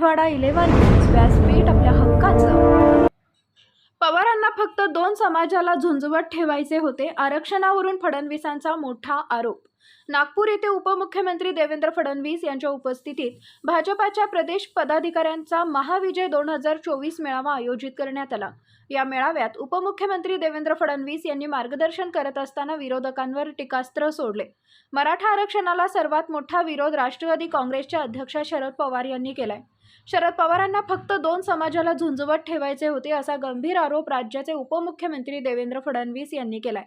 Marathwada eleven व्यासपीठ आपल्या हक्काचं. पवारांना फक्त दोन समाजाला झुंजवत ठेवायचे होते. आरक्षणावरून फडणवीसांचा मोठा आरोप. नागपूर येथे उपमुख्यमंत्री देवेंद्र फडणवीस यांच्या उपस्थितीत भाजपाच्या प्रदेश पदाधिकाऱ्यांचा महाविजय दोन हजार चोवीस मेळावा आयोजित करण्यात आला. या मेळाव्यात उपमुख्यमंत्री देवेंद्र फडणवीस यांनी मार्गदर्शन करत असताना विरोधकांवर टीकास्त्र सोडले. मराठा आरक्षणाला सर्वात मोठा विरोध राष्ट्रवादी काँग्रेसचे अध्यक्ष शरद पवार यांनी केलाय. शरद पवारांना फक्त दोन समाजाला झुंजवत ठेवायचे होते असा गंभीर आरोप राज्याचे उपमुख्यमंत्री देवेंद्र फडणवीस यांनी केलाय.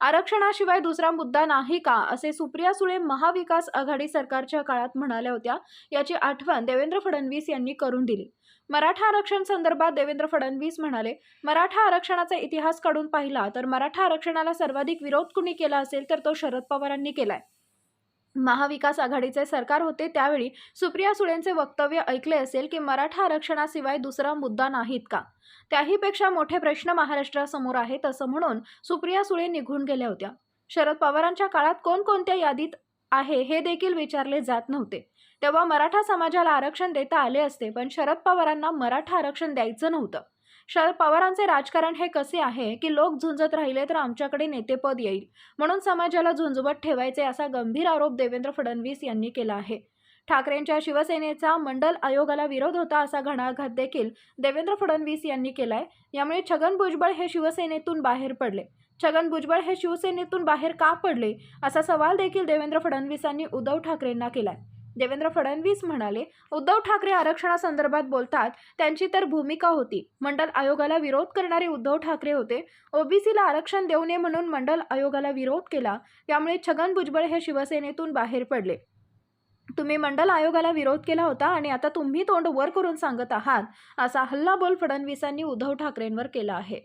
आरक्षणाशिवाय दुसरा मुद्दा नाही का? असे सुप्रिया सुळे महाविकास आघाडी सरकारच्या काळात म्हणाल्या होत्या याची आठवण देवेंद्र फडणवीस यांनी करून दिली. मराठा आरक्षण संदर्भात देवेंद्र फडणवीस म्हणाले मराठा आरक्षणाचा इतिहास काढून पाहिला तर मराठा आरक्षणाला सर्वाधिक विरोध कुणी केला असेल तर तो शरद पवारांनी केलाय. महाविकास आघाडीचे सरकार होते त्यावेळी सुप्रिया सुळेंचे वक्तव्य ऐकले असेल की मराठा आरक्षणाशिवाय दुसरा मुद्दा नाहीत का? त्याहीपेक्षा मोठे प्रश्न महाराष्ट्रासमोर आहेत असं म्हणून सुप्रिया सुळे निघून गेल्या होत्या. शरद पवारांच्या काळात कोणकोणत्या यादीत आहे हे देखील विचारले जात नव्हते. तेव्हा मराठा समाजाला आरक्षण देता आले असते पण शरद पवारांना मराठा आरक्षण द्यायचं नव्हतं. शरद पवारांचे राजकारण हे कसे आहे की लोक झुंजत राहिले तर आमच्याकडे नेतेपद येईल? म्हणून समाजाला झुंजवत ठेवायचे असा गंभीर आरोप देवेंद्र फडणवीस यांनी केला आहे. ठाकरेंच्या शिवसेनेचा मंडल आयोगाला विरोध होता असा घणाघात देखील देवेंद्र फडणवीस यांनी केलाय. यामुळे छगन भुजबळ हे शिवसेनेतून बाहेर पडले. छगन भुजबळ हे शिवसेनेतून बाहेर का पडले? असा सवाल देखील देवेंद्र फडणवीसांनी उद्धव ठाकरेंना केलाय. देवेंद्र फडणवीस म्हणाले उद्धव ठाकरे आरक्षणासंदर्भात बोलतात त्यांची तर भूमिका होती. मंडल आयोगाला विरोध करणारे उद्धव ठाकरे होते. ओबीसीला आरक्षण देऊ नये म्हणून मंडल आयोगाला विरोध केला. त्यामुळे छगन भुजबळ हे शिवसेनेतून बाहेर पडले. तुम्ही मंडल आयोगाला विरोध केला होता आणि आता तुम्ही तोंड वर करून सांगत आहात असा हल्लाबोल फडणवीसांनी उद्धव ठाकरेंवर केला आहे.